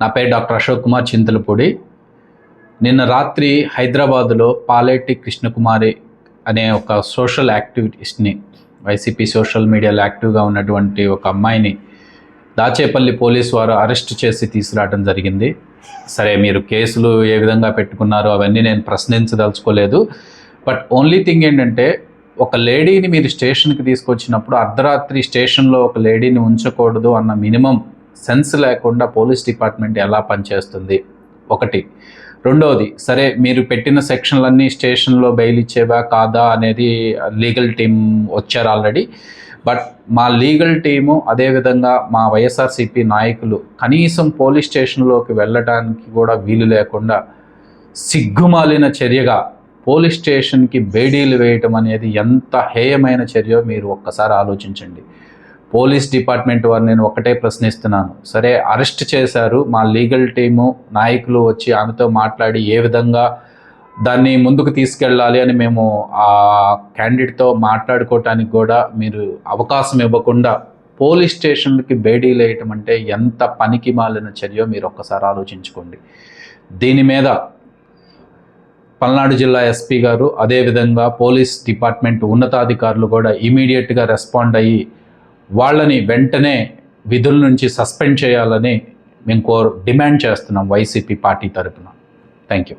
నా పేరు డాక్టర్ అశోక్ కుమార్ చింతలపూడి. నిన్న రాత్రి హైదరాబాదులో పాలేటి కృష్ణకుమారి అనే ఒక సోషల్ యాక్టివిటీస్ని వైసీపీ సోషల్ మీడియాలో యాక్టివ్గా ఉన్నటువంటి ఒక అమ్మాయిని దాచేపల్లి పోలీసు వారు అరెస్ట్ చేసి తీసుకురావడం జరిగింది. సరే మీరు కేసులు ఏ విధంగా పెట్టుకున్నారో అవన్నీ నేను ప్రశ్నించదలుచుకోలేదు. బట్ ఓన్లీ థింగ్ ఏంటంటే ఒక లేడీని మీరు స్టేషన్కి తీసుకొచ్చినప్పుడు అర్ధరాత్రి స్టేషన్లో ఒక లేడీని ఉంచకూడదు అన్న మినిమం సెన్స్ లేకుండా పోలీస్ డిపార్ట్మెంట్ ఎలా పనిచేస్తుంది? ఒకటి. రెండవది సరే మీరు పెట్టిన సెక్షన్లన్నీ స్టేషన్లో బెయిల్ ఇచ్చేవా కాదా అనేది లీగల్ టీం వచ్చారు ఆల్రెడీ. బట్ మా లీగల్ టీము అదేవిధంగా మా వైఎస్ఆర్సీపీ నాయకులు కనీసం పోలీస్ స్టేషన్లోకి వెళ్ళడానికి కూడా వీలు లేకుండా సిగ్గుమాలిన చర్యగా పోలీస్ స్టేషన్కి బేడీలు వేయటం అనేది ఎంత హేయమైన చర్యో మీరు ఒక్కసారి ఆలోచించండి. పోలీస్ డిపార్ట్మెంట్ వారు నేను ఒకటే ప్రశ్నిస్తున్నాను. సరే అరెస్ట్ చేశారు. మా లీగల్ టీము నాయకులు వచ్చి ఆమెతో మాట్లాడి ఏ విధంగా దాన్ని ముందుకు తీసుకెళ్ళాలి అని మేము ఆ క్యాండిడేట్తో మాట్లాడుకోవటానికి కూడా మీరు అవకాశం ఇవ్వకుండా పోలీస్ స్టేషన్లకి బేడీలు వేయటం అంటే ఎంత పనికి మాలిన చర్యో మీరు ఒక్కసారి ఆలోచించుకోండి. దీని మీద పల్నాడు జిల్లా ఎస్పీ గారు అదేవిధంగా పోలీస్ డిపార్ట్మెంట్ ఉన్నతాధికారులు కూడా ఇమీడియట్గా రెస్పాండ్ అయ్యి వాళ్ళని వెంటనే విధుల నుంచి సస్పెండ్ చేయాలని మేము కోర్ డిమాండ్ చేస్తున్నాం వైసీపీ పార్టీ తరఫున థ్యాంక్ యూ